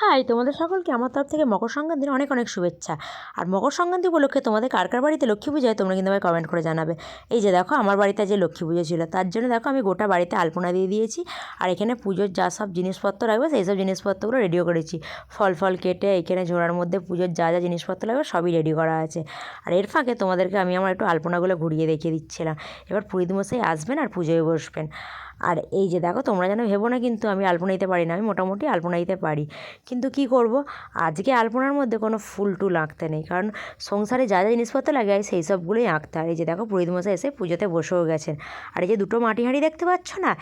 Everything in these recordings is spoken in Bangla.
হাই, তোমাদের সকলকে আমার তরফ থেকে মকর সংক্রান্তির অনেক অনেক শুভেচ্ছা। আর মকর সংক্রান্তি উপলক্ষে তোমাদের কার কার বাড়িতে লক্ষ্মী পুজো হয় তোমরা কিন্তু আমায় কমেন্ট করে জানাবে। এই যে দেখো, আমার বাড়িতে যে লক্ষ্মী পুজো ছিল। তার জন্য দেখো আমি গোটা বাড়িতে আলপনা দিয়ে দিয়েছি। আর এখানে পুজোর যা সব জিনিসপত্র লাগবে, সেই সব জিনিসপত্রগুলো রেডিও করেছি। ফল ফল কেটে এখানে ঝোড়ার মধ্যে পুজোর যা যা জিনিসপত্র লাগবে সবই রেডি করা আছে। আর এর ফাঁকে তোমাদেরকে আমি আমার একটু আলপনাগুলো ঘুরিয়ে দেখিয়ে দিচ্ছিলাম। এবার পুরীত মশাই আসবেন আর পুজোয় বসবেন। আর এই যে দেখো, তোমরা যেন ভেবো না কিন্তু আমি আলপনা দিতে পারি না, আমি মোটামুটি আলপনা দিতে পারি। কিন্তু কি করব? আজকে আলপনার মধ্যে কোনো ফুল টুল আঁকতে নেই, কারণ সংসারে যা যা জিনিসপত্র লাগে সেই সবগুলোই আঁকতে হয়। এই যে দেখো, পুরোহিত মশাই এসে পুজোতে বসেও গেছেন। আর এই যে দুটো মাটি হাঁড়ি দেখতে পাচ্ছ না?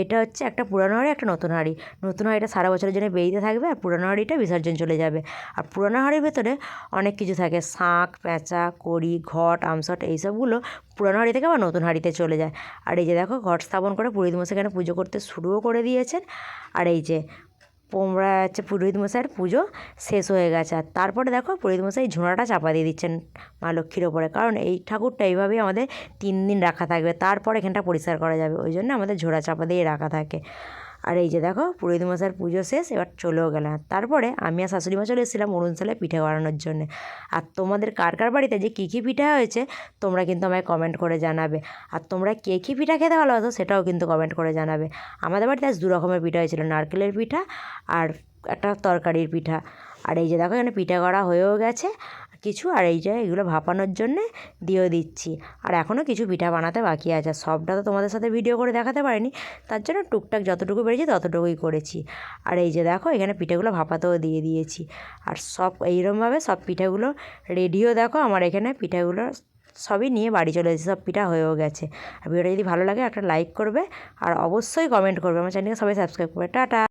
এটা হচ্ছে একটা পুরানো হাঁড়ি, একটা নতুন হাঁড়ি। নতুন হাঁড়িটা সারা বছরের জন্য বেরিয়ে থাকবে আর পুরানো হাঁড়িটা বিসর্জন চলে যাবে। আর পুরানো হাঁড়ির ভেতরে অনেক কিছু থাকে, শাঁখ, পেঁচা, কড়ি, ঘট, আমসট এইসবগুলো পুরানো হাঁড়ি থেকে আবার নতুন হাঁড়িতে চলে যায়। আর এই যে দেখো, ঘট স্থাপন করে পুরোহিত মশাই এখানে পুজো করতে শুরুও করে দিয়েছেন। আর এই যে পোমরা, হচ্ছে পুরোহিত মশাইয়ের পুজো শেষ হয়ে গেছে। আর তারপরে দেখো, পুরোহিত মশাই ঝোড়াটা চাপা দিয়ে দিচ্ছেন মা লক্ষ্মীর ওপরে। কারণ এই ঠাকুরটা এইভাবেই আমাদের তিন দিন রাখা থাকবে। তারপর এখানটা পরিষ্কার করা যাবে। ওই জন্য আমাদের ঝোড়া চাপা দিয়ে রাখা থাকে। আর এই যে দেখো, পুরোহিত মশার পুজো শেষ, এবার চলেও গেলাম। তারপরে আমি আর শাশুড়ি মা চলে এসেছিলাম অরুণশালে পিঠে বানানোর জন্য। আর তোমাদের কার কার বাড়িতে যে কী কী পিঠা হয়েছে, তোমরা কিন্তু আমায় কমেন্ট করে জানাবে। আর তোমরা কে কী পিঠা খেতে ভালোবাসো, সেটাও কিন্তু কমেন্ট করে জানাবে। আমাদের বাড়িতে আজ দু রকমের পিঠা হয়েছিল, নারকেলের পিঠা আর একটা তরকারির পিঠা। আর এই যে দেখো, এখানে পিঠা করা হয়েও গেছে। কিছু, আর এই যে এগুলো ভাপানোর জন্যে দিয়েও দিচ্ছি। আর এখনও কিছু পিঠা বানাতে বাকি আছে। সবটা তো তোমাদের সাথে ভিডিও করে দেখাতে পারিনি। তার জন্য টুকটাক যতটুকু পেরেছি ততটুকুই করেছি। আর এই যে দেখো, এখানে পিঠেগুলো ভাপাতেও দিয়ে দিয়েছি। আর সব এইরকমভাবে সব পিঠেগুলো রেডিও দেখো, আমার এখানে পিঠাগুলো সবই নিয়ে বাড়ি চলে এসেছি। সব পিঠা হয়েও গেছে। আর ভিডিওটা যদি ভালো লাগে একটা লাইক করবে। আর অবশ্যই কমেন্ট করবে। আমার চ্যানেলকে সবাই সাবস্ক্রাইব করবে। টাটা!